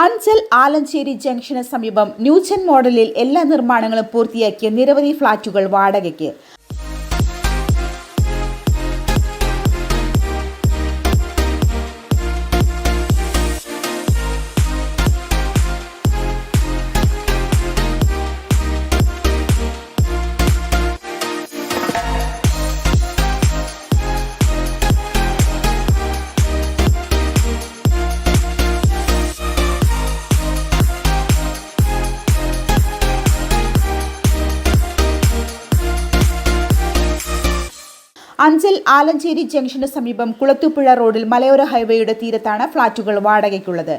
അഞ്ചൽ ആലഞ്ചേരി ജംഗ്ഷന് സമീപം ന്യൂജൻ മോഡലിൽ എല്ലാ നിർമ്മാണങ്ങളും പൂർത്തിയാക്കിയ നിരവധി ഫ്ളാറ്റുകൾ വാടകയ്ക്ക്. അഞ്ചൽ ആലഞ്ചേരി ജംഗ്ഷന് സമീപം കുളത്തുപുഴ റോഡിൽ മലയോര ഹൈവേയുടെ തീരത്താണ് ഫ്ളാറ്റുകൾ വാടകയ്ക്കുള്ളത്.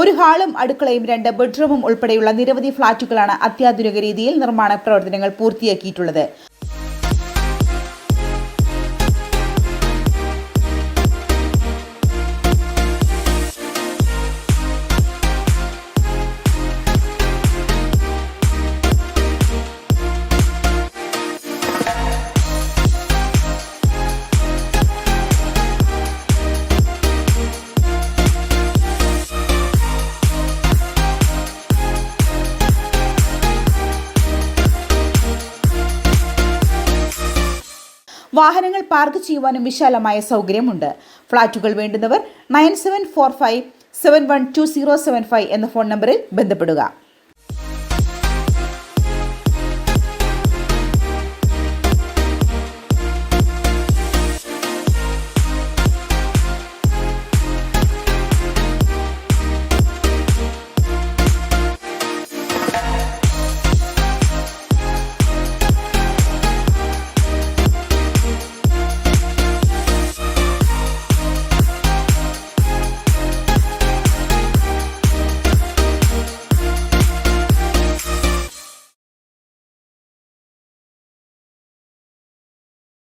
ഒരു ഹാളും അടുക്കളയും രണ്ട് ബെഡ്റൂമും ഉൾപ്പെടെയുള്ള നിരവധി ഫ്ളാറ്റുകളാണ് അത്യാധുനിക രീതിയിൽ നിർമ്മാണ പ്രവർത്തനങ്ങൾ പൂർത്തിയാക്കിയിട്ടുള്ളത്. വാഹനങ്ങൾ പാർക്ക് ചെയ്യുവാനും വിശാലമായ സൗകര്യമുണ്ട്. ഫ്ളാറ്റുകൾ വേണ്ടുന്നവർ nine seven four five seven one two zero seven five എന്ന ഫോൺ നമ്പറിൽ ബന്ധപ്പെടുക.